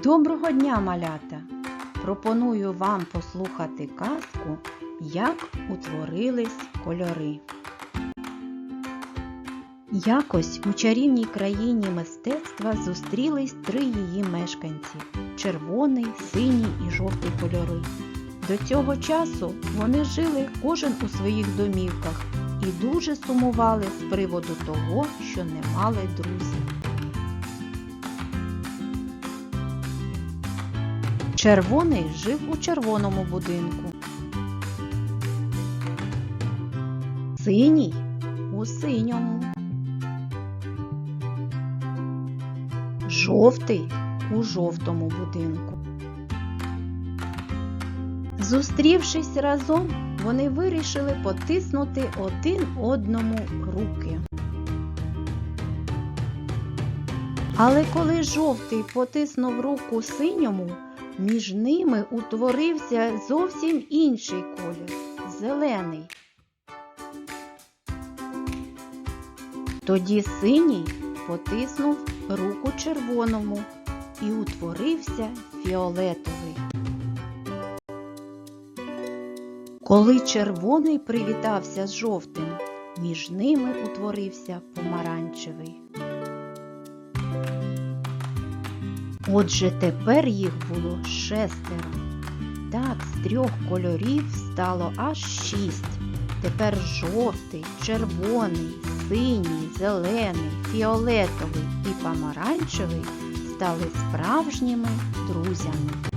Доброго дня, малята! Пропоную вам послухати казку, як утворились кольори. Якось у чарівній країні мистецтва зустрілись три її мешканці червоний, синій і жовтий кольори. До цього часу вони жили кожен у своїх домівках і дуже сумували з приводу того, що не мали друзів. Червоний жив у червоному будинку. Синій у синьому. Жовтий у жовтому будинку. Зустрівшись разом, вони вирішили потиснути один одному руки. Але коли жовтий потиснув руку синьому, між ними утворився зовсім інший колір зелений. Тоді синій потиснув руку червоному і утворився фіолетовий. Коли червоний привітався з жовтим, між ними утворився помаранчевий. Отже, тепер їх було шестеро. Так, з трьох кольорів стало аж шість. Тепер жовтий, червоний, синій, зелений, фіолетовий і помаранчевий стали справжніми друзями.